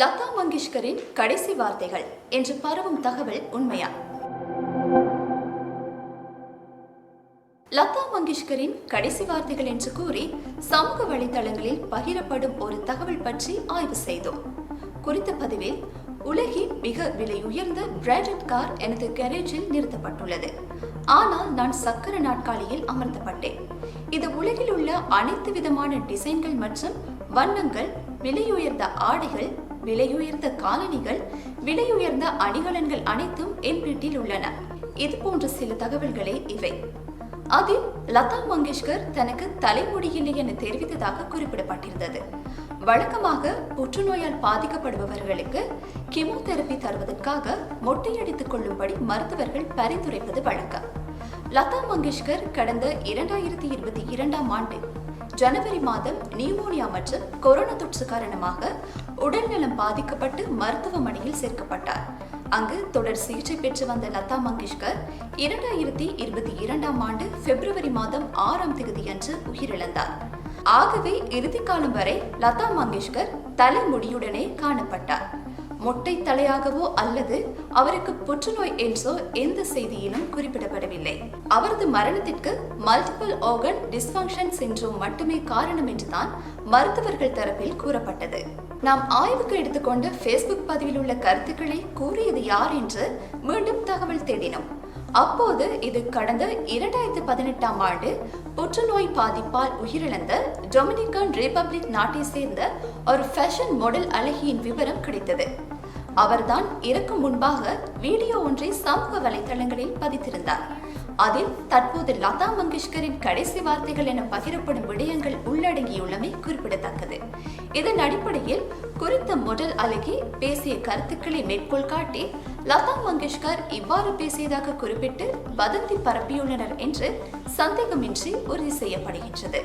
லதா மங்கேஷ்கரின் கடைசி வார்த்தைகள் என்று பரவும் தகவல் உண்மையா? லதா மங்கேஷ்கரின் கடைசி வார்த்தைகள் என்று கூறி சமூக வலைதளங்களில் பகிரப்படும் ஒரு தகவல் பற்றி ஆய்வு செய்தோம். குறித்த பதிவில் உலகின் மிக விலை உயர்ந்த பிராண்டட் கார் எனது கேரேஜில் நிறுத்தப்பட்டுள்ளது. ஆனால் நான் சக்கர நாட்காலியில் அமர்த்தப்பட்டேன். இது உலகில் உள்ள அனைத்து விதமான டிசைன்கள் மற்றும் வண்ணங்கள் விலையுயர்ந்த ஆடைகள் விலையுயர்ந்த காலணிகள் விலையுயர்ந்த அணிகலன்கள் அனைத்தும் என் வீட்டில் உள்ளன. இது போன்ற சில தகவல்களே இவை. அதில் லதா மங்கேஷ்கர் தனக்கு தலைமுடி இல்லை என தெரிவித்ததாக குறிப்பிடப்பட்டிருந்தது. வழக்கமாக புற்றுநோயால் பாதிக்கப்படுபவர்களுக்கு கீமோதெரபி தருவதற்காக மொட்டையடித்துக் கொள்ளும்படி மருத்துவர்கள் பரிந்துரைப்பது வழக்கம். லதா மங்கேஷ்கர் கடந்த இரண்டாயிரத்தி இருபத்தி இரண்டாம் ஆண்டு ஜனவரி மாதம் நியூமோனியா மற்றும் கொரோனா தொற்று காரணமாக உடல்நலம் பாதிக்கப்பட்டு மருத்துவமனையில் சேர்க்கப்பட்டார். அங்கு தொடர் சிகிச்சை பெற்று வந்த லதா மங்கேஷ்கர் இரண்டாயிரத்தி இருபத்தி இரண்டாம் ஆண்டு பிப்ரவரி மாதம் ஆறாம் தேதியன்று உயிரிழந்தார். ஆகவே இறுதி காலம் வரை லதா மங்கேஷ்கர் தலைமுடியுடனே காணப்பட்டார். மொட்டை தலையாகவோ அல்லது அவருக்கு புற்றுநோய் என்றோ எந்த செய்தியிலும் குறிப்பிடப்படவில்லை. அவரது மரணத்திற்கு மல்டிபிள் ஆர்கன் டிஸ்பங்ஷன் சின்ரோம் மட்டுமே காரணம் என்றுதான் மருத்துவர்கள் தரப்பில் கூறப்பட்டது. நாம் ஆய்வுக்கு எடுத்துக்கொண்ட ஃபேஸ்புக் பதிவில் உள்ள கருத்துக்களை கூறியது யார் என்று மீண்டும் தகவல் தேடினோம். அப்போது இது கடந்த இரண்டாயிரத்து பதினெட்டாம் ஆண்டு புற்றுநோய் பாதிப்பால் உயிரிழந்த டொமினிகன் ரிபப்ளிக் நாட்டை சேர்ந்த ஒரு ஃபேஷன் மாடல் அழகியின் விவரம் கிடைத்தது. அவர்தான் இறக்கும் முன்பாக வீடியோ ஒன்றை சமூக வலைதளங்களில் பதித்திருந்தார். அதில் தற்போது லதா மங்கேஷ்கரின் கடைசி வார்த்தைகள் என பகிரப்படும் விடயங்கள் உள்ளடங்கியுள்ளமை குறிப்பிடத்தக்கது. இதன் அடிப்படையில் குறித்த முதல் அழகி பேசிய கருத்துக்களை மேற்கோள் காட்டி லதா மங்கேஷ்கர் இவ்வாறு பேசியதாக குறிப்பிட்டு வதந்தி பரப்பியுள்ளனர் என்று சந்தேகமின்றி உறுதி செய்யப்படுகின்றது.